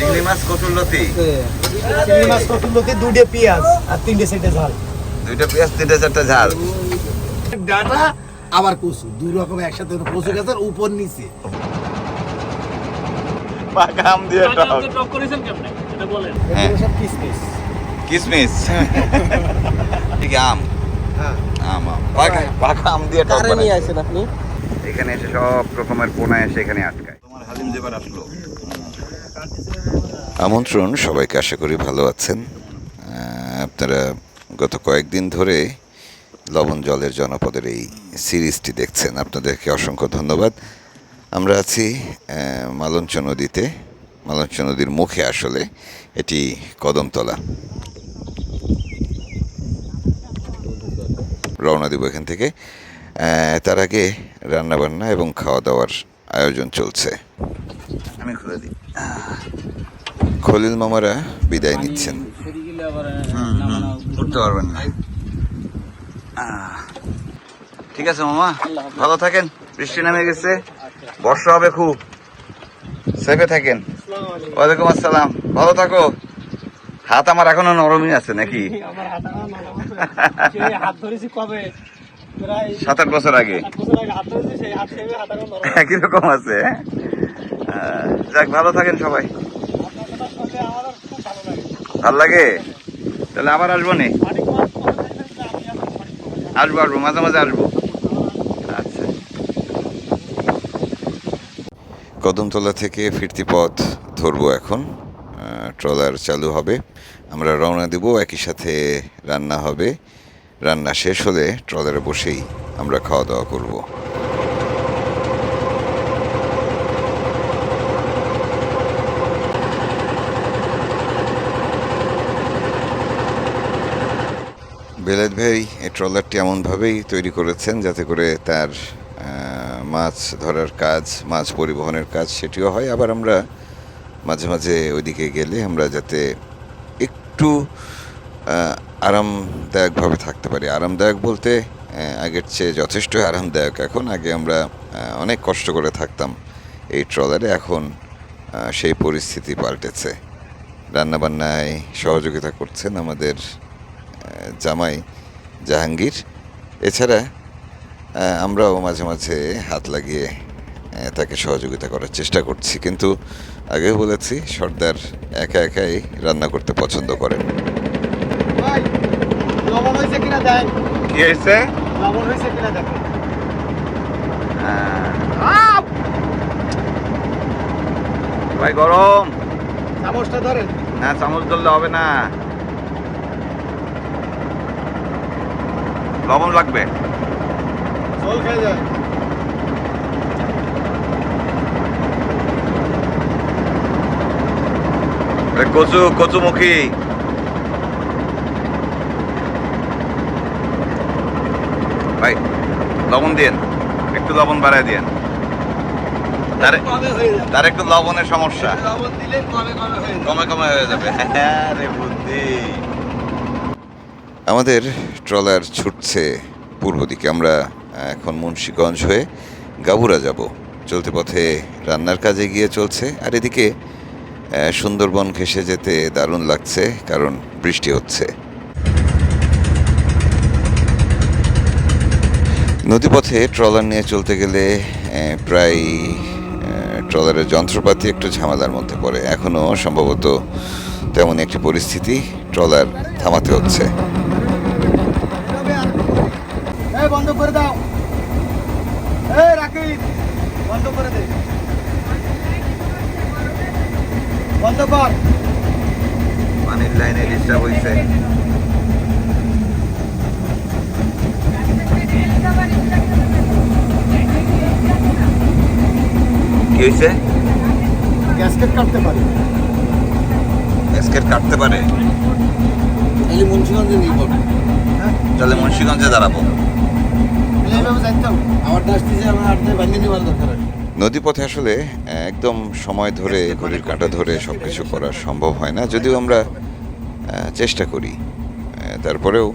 চিংড়ি মাছ কচুরলতি চিংড়ি মাছ কটুলতি দুটো পেঁয়াজ আর তিনটে সেটে ঝাল। দুইটা পেঁয়াজ তিনটে চারটা ঝাল? ডাটা আবার কচু। দুই রকম একসাথে কচু গাছের উপর নিচে। পাকা আম দিয়ে টক। টক করেছেন কেমনে? এটা বলেন। হ্যাঁ। এগুলো সব কিসমিস। কিসমিস? ঠিক আম? হ্যাঁ। আম আম। পাকা পাকা আম দিয়ে টক কারে নিয়ে আসেন আপনি? এখানে এসে সব রকমের পোনা এসে এখানে আটকায়। তোমার হালিম যেবার আসলো? আমন্ত্রণ, সবাইকে আশা করি ভালো আছেন। আপনারা গত কয়েকদিন ধরে লবণ জলের জনপদের এই সিরিজটি দেখছেন। আপনাদেরকে অসংখ্য ধন্যবাদ। আমরা আছি মালঞ্চ নদীতে। মালঞ্চ নদীর মুখে আসলে এটি কদমতলা। রওনা দিব এখান থেকে। তার আগে রান্নাবান্না এবং খাওয়া দাওয়ার আয়োজন চলছে। আমি খুলে দিই। খলিল মামারা বিদায় নিচ্ছেন। উঠতে পারবেন না। ঠিক আছে মামা ভালো থাকেন বৃষ্টি নামে গেছে বর্ষা হবে খুব। সেফে থাকেন। ওয়ালাইকুম আসসালাম ভালো থাকো। হাত আমার এখনও নরমই আছে নাকি? আমার হাত সেই হাত ধরেছি কবে? প্রায় সাত আট বছর আগে। একই রকম আছে হ্যাঁ? যাক ভালো থাকেন সবাই আপনার কথা শুনলে আমার খুব ভালো লাগে ভালো লাগে? তাহলে আবার আসব নি? আসব আসব, মাঝে মাঝে আসব। আচ্ছা। কদমতলা থেকে ফিরতি পথ ধরবো এখন। ট্রলার চালু হবে। আমরা রওনা দেব, একই সাথে রান্না হবে। রান্না শেষ হলে ট্রলারে বসেই আমরা খাওয়া দাওয়া করব। বেলাত ভাই, এই ট্রলারটি এমনভাবেই তৈরি করেছেন যাতে করে তার মাছ ধরার কাজ, মাছ পরিবহনের কাজ সেটিও হয়। আবার আমরা মাঝে মাঝে ওইদিকে গেলে আমরা যাতে একটু আরামদায়কভাবে থাকতে পারি। আরামদায়ক বলতে আগের চেয়ে যথেষ্ট আরামদায়ক। এখন আগে আমরা অনেক কষ্ট করে থাকতাম এই ট্রলারে। এখন সেই পরিস্থিতি পাল্টেছে। রান্নাবান্নায় সহযোগিতা করছেন আমাদের জামাই জাহাঙ্গীর। এছাড়া আমরাও মাঝে মাঝে হাত লাগিয়ে তাকে সহযোগিতা করার চেষ্টা করছি। কিন্তু আগেও বলেছি সর্দার একা একাই রান্না করতে পছন্দ করেন ভাই হয়েছে কিনা দেন কি হয়েছে? লবণ হয়েছে কিনা দেখেন ভাই গরম। চামচটা ধরেন। না চামচ ধরলে হবে না। লবণ লাগবে। কচু কচুমুখী। ভাই লবণ দিন একটু লবণ বাড়ায় দিন তার একটু লবণের সমস্যা। লবণ দিলে কমে কমে হয়ে যাবে। হ্যাঁ রে বুদ্ধি। আমাদের ট্রলার ছুটছে পূর্ব দিকে। আমরা এখন মুন্সীগঞ্জ হয়ে গাবুরা যাব। চলতে পথে রান্নার কাজে গিয়ে চলছে। আর এদিকে সুন্দরবন ঘেসে যেতে দারুণ লাগছে, কারণ বৃষ্টি হচ্ছে। নদীপথে ট্রলার নিয়ে চলতে গেলে প্রায় ট্রলারের যন্ত্রপাতি একটু ঝামেলার মধ্যে পড়ে। এখনও সম্ভবত তেমন একটি পরিস্থিতি, ট্রলার থামাতে হচ্ছে। বন্ধ করে দাও। এই রাকিব বন্ধ করে দে। বন্ধ কর। পানির লাইনে ডিস্টার্ব হয়েছে কি হয়েছে গ্যাসকেট কাটতে পারি। স্কেট কাটতে পারে। মুন্সিগঞ্জে নিয়ে পড়বে তাহলে মুন্সিগঞ্জে দাঁড়াবো। এইভাবে যাইতাম আমার ডাস্তিছে আমার আটতে ভাঙে নেওয়ার দরকার আছে। নদীপথে আসলে একদম সময় ধরে ঘড়ির কাঁটা ধরে সব কিছু করা সম্ভব হয় না। যদিও আমরা চেষ্টা করি। তারপরেও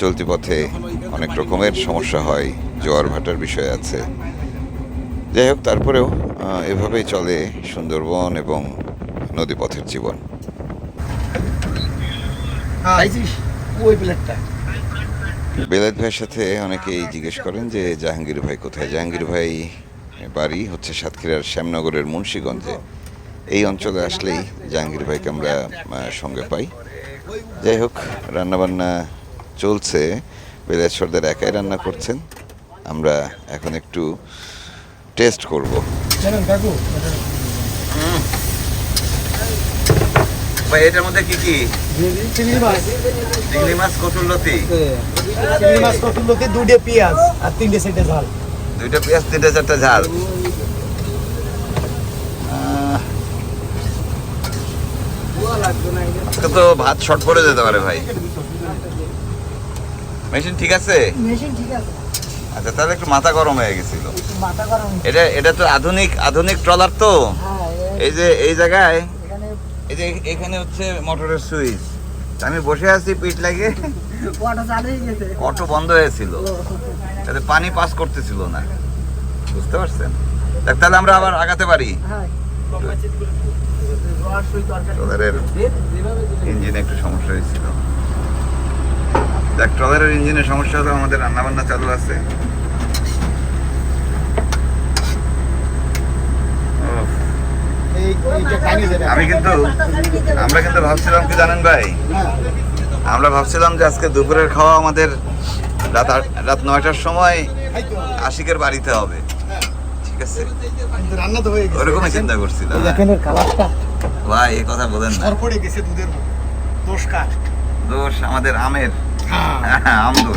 চলতি পথে অনেক রকমের সমস্যা হয় জোয়ার ভাটার বিষয় আছে। যাই হোক তারপরেও এভাবেই চলে সুন্দরবন এবং নদীপথের জীবন। ওই প্লেটটা। বেলায়েত ভাইয়ের সাথে অনেকেই জিজ্ঞেস করেন যে জাহাঙ্গীর ভাই কোথায়? জাহাঙ্গীর ভাই বাড়ি হচ্ছে সাতক্ষীরার শ্যামনগরের মুন্সীগঞ্জে। এই অঞ্চলে আসলেই জাহাঙ্গীর ভাইকে আমরা সঙ্গে পাই। যাই হোক রান্নাবান্না চলছে। বেলায়েত সর্দার একাই রান্না করছেন। আমরা এখন একটু টেস্ট করব। ভাই এটার মধ্যে কি কি? চিংড়ি মাছ। চিংড়ি মাছ কচুরলতি চিংড়ি মাছ দুটো পেঁয়াজ আর তিনটে সেটে ঝাল। দুইটা পেঁয়াজ তিনটা চারটা ঝাল। আজকে তো ভাত শর্ট পড়ে যেতে পারে ভাই। মেশিন ঠিক আছে? মেশিন ঠিক আছে। আচ্ছা তাহলে একটু মাথা গরম হয়ে গেছিল। এটা এটা তো আধুনিক আধুনিক ট্রলার তো। হ্যাঁ এই যে এই জায়গায় এই যে এখানে হচ্ছে মোটরের সুইচ। আমি বসে আছি পিঠ লাগে অটো বন্ধ হয়েছিল। তাতে পানি পাস করতেছিল না। বুঝতে পারছেন? দেখ, তাহলে আমরা আবার আগাতে পারি। হ্যাঁ। ট্রলারের ইঞ্জিনে একটু সমস্যা হয়েছিল। দেখ ট্রলারের ইঞ্জিনের সমস্যা হলো আমাদের রান্না বান্না চালু আছে। উফ, এই এইটা কানি যাবে আমি কিন্তু আমরা কিন্তু ভাবছিলাম কি জানেন ভাই? আমরা ভাবছিলাম যে আজকে দুপুরের খাওয়া আমাদের রাত আট- রাত নয়টার সময় আশিকের বাড়িতে হবে। ঠিক আছে? রান্না তো হয়ে গেছে। ওরকমই চিন্তা করছিলাম। কালারটা। ভাই এই কথা বলেন না। সর পড়ে গেছে দুধের দোষ কার? দোষ আমাদের আমের। হ্যাঁ। হ্যাঁ, আম দোষ।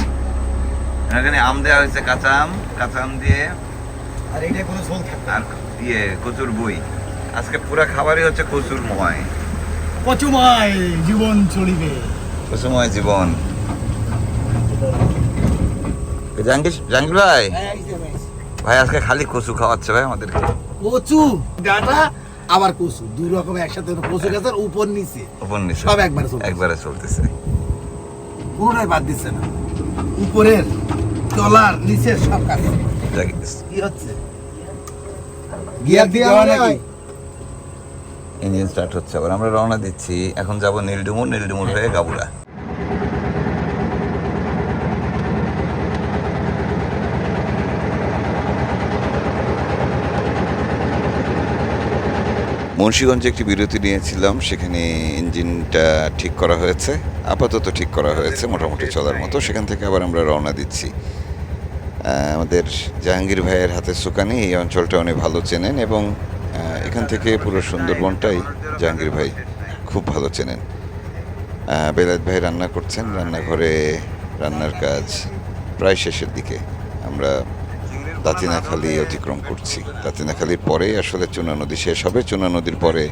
এখানে আম দেওয়া হয়েছে কাঁচা আম। কাঁচা আম দিয়ে আর এইটা কোনো ঝোল আর দিয়ে কচুর বই। আজকে পুরো খাবারই হচ্ছে কচুর ময়। কচুমাই জীবন চলিবে। কচুময় জীবন। জাহাঙ্গীর জাহাঙ্গীর ভাই? ভাই। আজকে খালি কচু খাওয়াচ্ছে ভাই আমাদেরকে। কচু? ডাটা আবার কচু। দুই রকম একসাথে কচু গাছের উপর নিচে। উপর নিচে। সব একবারে চলতেছে। একবারে চলতেছে। কোনোটাই বাদ দিচ্ছে না। উপরের তলার নিচের সব কাজ। কি হচ্ছে? গিয়ার দিয়ে নাকি? ইঞ্জিন স্টার্ট হচ্ছে। আবার আমরা রওনা দিচ্ছি। এখন যাব নীলডুমুর। নীলডুমুর হয়ে গাবুরা। মুন্সীগঞ্জে একটি বিরতি নিয়েছিলাম। সেখানে ইঞ্জিনটা ঠিক করা হয়েছে। আপাতত ঠিক করা হয়েছে। মোটামুটি চলার মতো। সেখান থেকে আবার আমরা রওনা দিচ্ছি। আমাদের জাহাঙ্গীর ভাইয়ের হাতে সুকানি। এই অঞ্চলটা উনি ভালো চেনেন এবং এখান থেকে পুরো সুন্দরবনটাই জাহাঙ্গীর ভাই খুব ভালো চেনেন। আহ, বেলায়েত ভাই রান্না করছেন রান্নাঘরে রান্নার কাজ প্রায় শেষের দিকে। আমরা দাতিনাখালি অতিক্রম করছি। দাতিনাখালির পরেই আসলে চুনা নদী শেষ হবে। চুনা নদীর পরে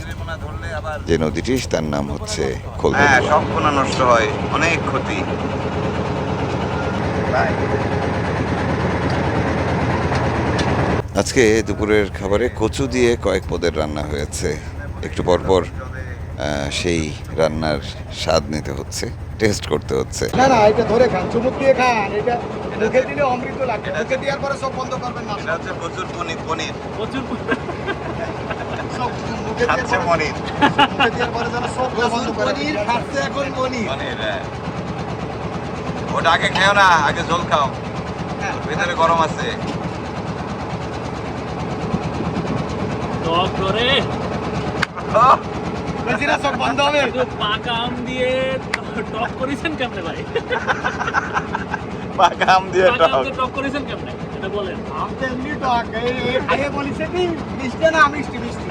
যে নদীটি তার নাম হচ্ছে খোলদা হ্যাঁ সম্পূর্ণ নষ্ট হয়। অনেক ক্ষতি। আজকে দুপুরের খাবারে কচু দিয়ে কয়েক পদের রান্না হয়েছে। একটু পরপর সেই রান্নার স্বাদ নিতে হচ্ছে টেস্ট করতে হচ্ছে। না না এটা ধরে খান চুমুক দিয়ে খান এটা মুখে দিলে অমৃত মুখে দেওয়ার পরে সব বন্ধ করবেন না। এটা হচ্ছে প্রচুর পনির পনির। প্রচুর সব মুখে দিয়ে খাচ্ছে পনির। মুখে দেওয়ার পরে যেন সব বন্ধ করে। পনির খাচ্ছে এখন পনির। পনির হ্যাঁ। ওটা আগে খেও না আগে জল খাও। হ্যাঁ। ভিতরে গরম আছে। টক করে বলছি সব বন্ধ হবে পাকা আম দিয়ে টক করেছেন কেমনে ভাই? পাকা আম দিয়ে পাকা আম টক। দিয়ে টক করেছেন কেমনে? এটা বলেন। আমি তো এমনি টক এই এই খাইয়ে বলিছে কি মিষ্টি না মিষ্টি মিষ্টি।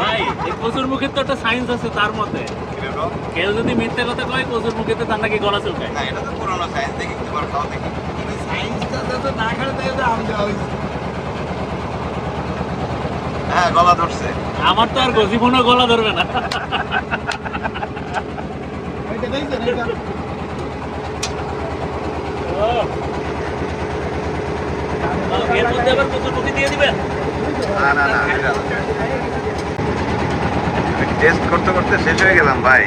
ভাই এই কচুর মুখের তো একটা সায়েন্স আছে তার মতে। কেউ যদি মিথ্যে কথা কয় কচুর মুখে তো তার নাকি গলা চুলকায়। না এটা তো পুরোনো সায়েন্স দেখি তোমার খাও দেখি। সাইন্সটা তো না খেলে তাই তো আম দেওয়া হয়েছে। হ্যাঁ গলা ধরছে। আমার তো আর জীবনও গলা ধরবে না। এটা দেখছেন এর মধ্যে আবার কচুর মুখে দিয়ে দিবেন? না না না টেস্ট করতে করতে শেষ হয়ে গেলাম ভাই।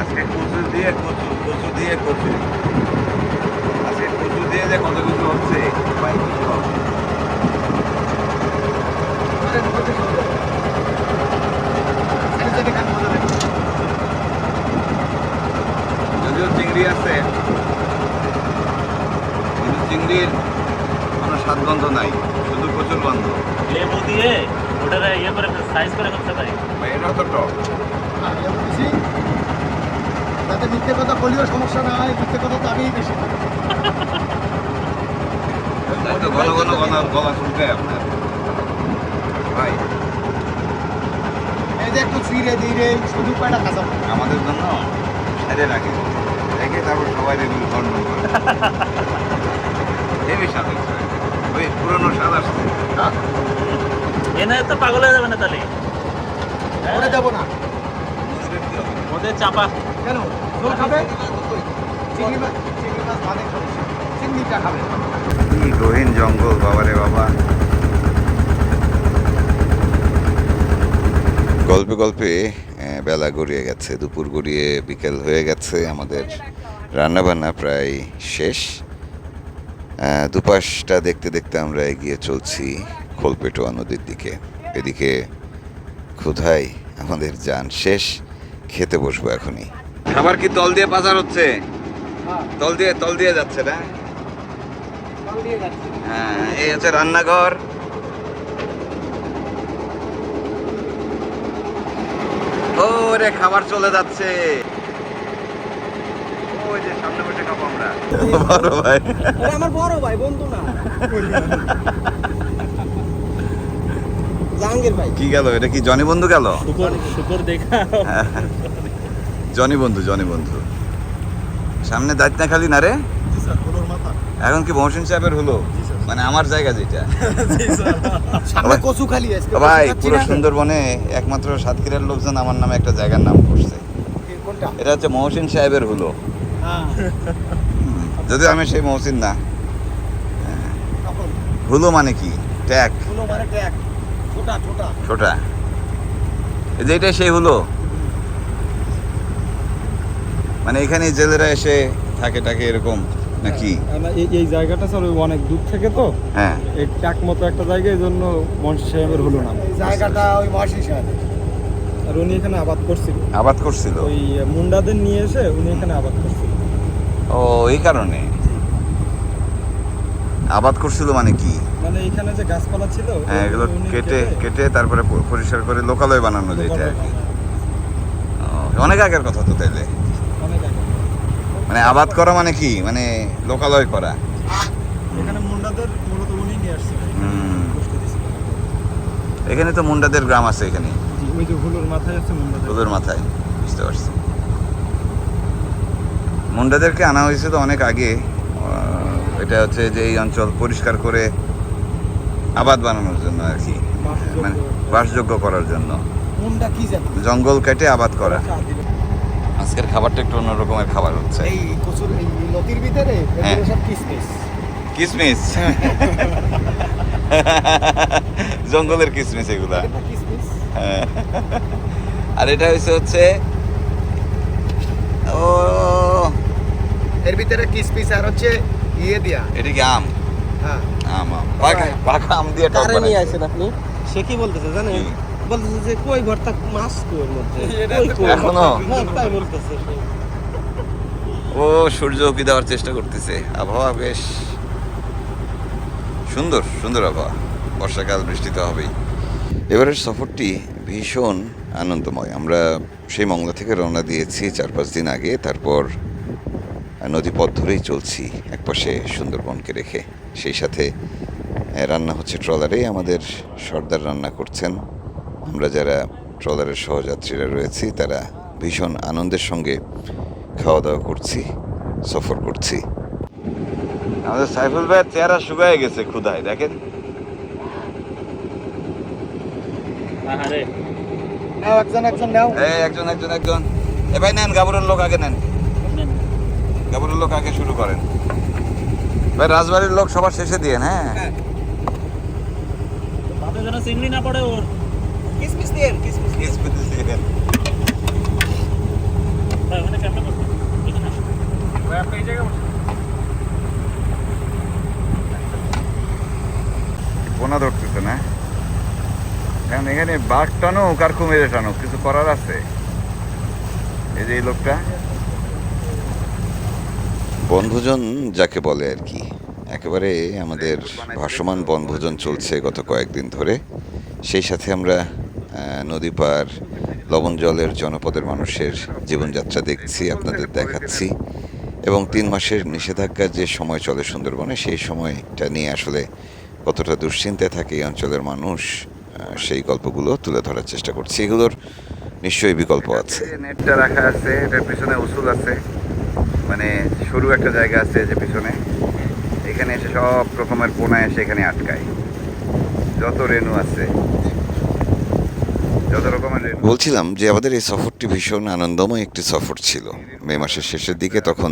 আজকে কচু দিয়ে কচু কচু দিয়ে কচু। আজকে কচু দিয়ে যে কত কিছু হচ্ছে ভাই কি নাই শুধু কচুর গন্ধ। লেবু দিয়ে ওটাকে ইয়ে করে সাইজ করে করতে পারি। ভাই, এটাও তো টক আর লেবু মিথ্যে কথা বলিও সমস্যা না হয় মিথ্যে কথা তো আমিই বেশি ঘন ঘন ঘন গলা শুনতে আপনার। ভাই। এই যে একটু চিড়ে ধীরে শুধু কয়টা কাঁচা আমাদের জন্য সাইডে রাখি। রেখে তারপর সবাই এগুলো করে হেবি স্বাদ হচ্ছে। ওই পুরনো স্বাদ আসছে। এনে তো পাগল হয়ে যাবে না তাহলে হ্যাঁ? ওরে না। ওদের চাপা। কেন? খাবে? চিংড়ি মাছ চিংড়ি মাছ ভালো খাবে। চিংড়িটা খাবে। কি গহীন জঙ্গল বাবারে বাবা। গল্পে গল্পে বেলা গড়িয়ে গেছে দুপুর গড়িয়ে বিকেল হয়ে গেছে আমাদের রান্নাবান্না প্রায় শেষ। দুপাশটা দেখতে দেখতে আমরা এগিয়ে চলছি খোলপেটোয়া নদীর দিকে। এদিকে ক্ষুধাই আমাদের যান শেষ, খেতে বসবো এখনই। খাবার কি তল দিয়ে পাচার হচ্ছে? তল দিয়ে তল দিয়ে যাচ্ছে না? হ্যাঁ এই হচ্ছে রান্নাঘর। ওরে, খাবার চলে যাচ্ছে ওই যে সামনে বসে বড় ভাই। আমার বড় ভাই বন্ধু না। জাহাঙ্গীর ভাই। কি গেল? এটা কি জনি বন্ধু গেল? শুকর শুকর দেখা। জনি বন্ধু জনি বন্ধু। সামনে দায়িত্ব খালি না রে? এখন কি মহসিন সাহেবের হলো? মানে আমার জায়গা যেটা। ভাই পুরো সুন্দরবনে একমাত্র সাতক্ষীরার লোকজন আমার নামে একটা জায়গার নাম করছে এটা হচ্ছে মহসিন সাহেবের হলো। হ্যাঁ যদিও আমি সেই মহসিন না। হুলো মানে কি? ট্যাক হলো মানে ট্যাগ। ছোটা ছোটা। ছোটা। এই যে এটাই সেই হলো। মানে এখানে জেলেরা এসে থাকে টাকে এরকম নাকি? এই এই জায়গাটা স্যার অনেক দূর থেকে তো। হ্যাঁ। এই ট্যাক মতো একটা জায়গা এই জন্য মনসি সাহেবের হলো না জায়গাটা ওই মহাশিস সাহেবের আর উনি এখানে আবাদ করছিল। আবাদ করছিল? ওই মুন্ডাদের নিয়ে এসে উনি এখানে আবাদ করছিল। ও এই কারণে? আবাদ করছিল মানে কি? মানে এখানে যে গাছপালা ছিল হ্যাঁ এগুলো কেটে কেটে তারপরে পরিষ্কার করে লোকালয় বানানো যেটা আর কি। অনেক আগের কথা তো তাইলে। মানে আবাদ করা মানে কি? মানে লোকালয় করা। এখানে মুন্ডাদের মূলত উনি নিয়ে। এখানে তো মুন্ডাদের গ্রাম আছে এখানে। ওই যে হুলুর মাথায় আছে মুন্ডাদের। তোদের মাথায় বুঝতে পারছি। মুন্ডাদেরকে আনা হয়েছিল অনেক আগে। এটা হচ্ছে যে এই অঞ্চল পরিষ্কার করে আবাদ বানানোর জন্য আর কি। মানে বাসযোগ্য করার জন্য। জঙ্গল কেটে আবাদ করা। আজকের খাবারটা একটু অন্য রকমের খাবার হচ্ছে। এই কচুর এই নদীর ভিতরে হ্যাঁ। সব কিসমিস। কিসমিস? জঙ্গলের কিসমিস এগুলা। হ্যাঁ। আর এটা হচ্ছে হচ্ছে ও এর ভিতরে কিসমিস আর হচ্ছে ইয়ে দিয়া। এটা কি আম? হ্যাঁ। আম আম। পাকা পাকা আম দিয়ে টক বানাইছে। আসেন আপনি? সে কি বলতেছে জানেন? বলতেছে যে কই ভর্তা মাছ কই এর মধ্যে? কই কই? এখনও? হ্যাঁ, তাই বলতেছে ও সূর্য উকি দেওয়ার চেষ্টা করতেছে? আবহাওয়া বেশ সুন্দর সুন্দর আবহাওয়া। বর্ষাকাল বৃষ্টি তো হবেই। এবারের সফরটি ভীষণ আনন্দময়। আমরা সেই মংলা থেকে রওনা দিয়েছি চার পাঁচ দিন আগে তারপর নদী পথ ধরেই চলছি একপাশে সুন্দরবনকে রেখে। সেই সাথে রান্না হচ্ছে ট্রলারে। আমাদের সর্দার রান্না করছেন। আমরা যারা ট্রলারের সহযাত্রীরা রয়েছি তারা ভীষণ আনন্দের সঙ্গে খাওয়া দাওয়া করছি সফর করছি। আমাদের সাইফুল ভাইয়ের চেহারা শুকায় গেছে ক্ষুধায় দেখেন। একজন একজন নাও। একজন একজন একজন। এ ভাই নেন গাবরের লোক আগে নেন। গাবরের লোক আগে শুরু করেন। ভাই রাজবাড়ির লোক সবার শেষে দিয়ে হ্যাঁ। তাতে যেন চিংড়ি না পড়ে ওর। কিসমিস দিয়ে কিসমিস ভাই, ওখানে ক্যামেরা করতে এখানে। পোনা ধরতেছে না? এখন এখানে বাঘ টানুক আর কুমিরে টানুক কিছু করার আছে? এই যে এই লোকটা। বনভোজন যাকে বলে আর কি, একেবারে আমাদের ভাসমান বনভোজন চলছে গত কয়েকদিন ধরে। সেই সাথে আমরা নদী পার, লবণ জলের জনপদের মানুষের জীবনযাত্রা দেখছি, আপনাদের দেখাচ্ছি। এবং তিন মাসের নিষেধাজ্ঞার যে সময় চলে সুন্দরবনে, সেই সময়টা নিয়ে আসলে কতটা দুশ্চিন্তায় থাকে এই অঞ্চলের মানুষ সেই গল্পগুলো তুলে ধরার চেষ্টা করছি। এগুলোর নিশ্চয়ই বিকল্প আছে। নেটটা রাখা আছে, এটার পিছনে উসুল আছে। মানে সরু একটা জায়গা আছে যে পিছনে। এখানে এসে সব রকমের পোনা এসে এখানে আটকায়। যত রেনু আছে। বলছিলাম যে আমাদের এই সফরটি ভীষণ আনন্দময় একটি সফর ছিল। মে মাসের শেষের দিকে তখন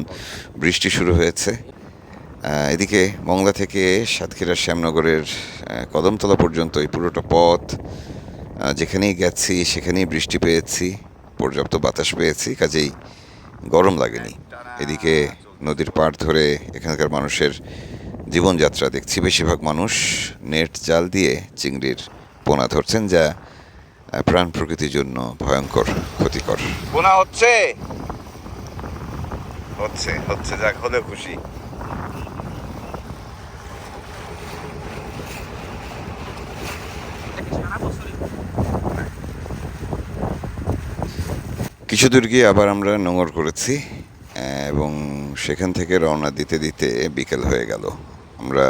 বৃষ্টি শুরু হয়েছে। এদিকে মংলা থেকে সাতক্ষীরা শ্যামনগরের কদমতলা পর্যন্ত এই পুরোটা পথ যেখানেই গেছি সেখানেই বৃষ্টি পেয়েছি, পর্যাপ্ত বাতাস পেয়েছি, কাজেই গরম লাগেনি। এদিকে নদীর পাড় ধরে এখানকার মানুষের জীবনযাত্রা দেখছি। বেশিরভাগ মানুষ নেট জাল দিয়ে চিংড়ির পোনা ধরছেন যা প্রাণ প্রকৃতির জন্য ভয়ঙ্কর, ক্ষতিকর। পোনা হচ্ছে? হচ্ছে হচ্ছে, যাক হলে খুশি। কিছু দূর গিয়ে আবার আমরা নোঙর করেছি এবং সেখান থেকে রওনা দিতে দিতে বিকেল হয়ে গেল। আমরা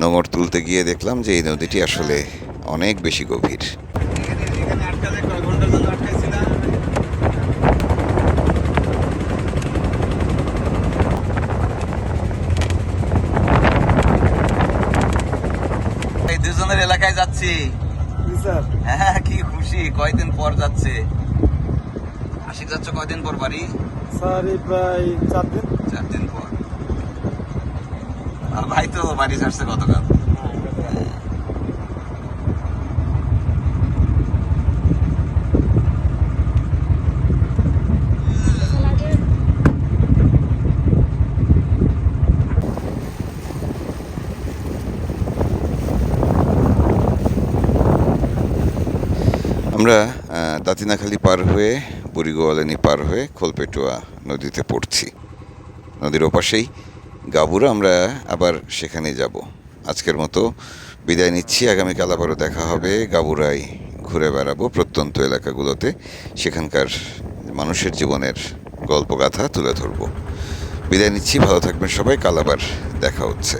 নোঙর তুলতে গিয়ে দেখলাম যে এই নদীটি আসলে অনেক বেশি গভীর। দুজনের এলাকায় যাচ্ছি। স্যার। হ্যাঁ কি খুশি কয়দিন পর যাচ্ছে। আশিক যাচ্ছ কয়দিন পর বাড়ি? স্যার এই প্রায় চার দিন। চার দিন পর। আর ভাই তো বাড়ি ছাড়ছে গতকাল। আমরা দাতিনাখালি পার হয়ে বুড়িগোয়ালানি পার হয়ে খোলপেটুয়া নদীতে পড়ছি। নদীর ওপাশেই গাবুরা, আমরা আবার সেখানে যাব। আজকের মতো বিদায় নিচ্ছি। আগামীকাল আবারও দেখা হবে। গাবুরায় ঘুরে বেড়াবো প্রত্যন্ত এলাকাগুলোতে। সেখানকার মানুষের জীবনের গল্পগাথা তুলে ধরবো। বিদায় নিচ্ছি। ভালো থাকবেন সবাই। কাল আবার দেখা হচ্ছে।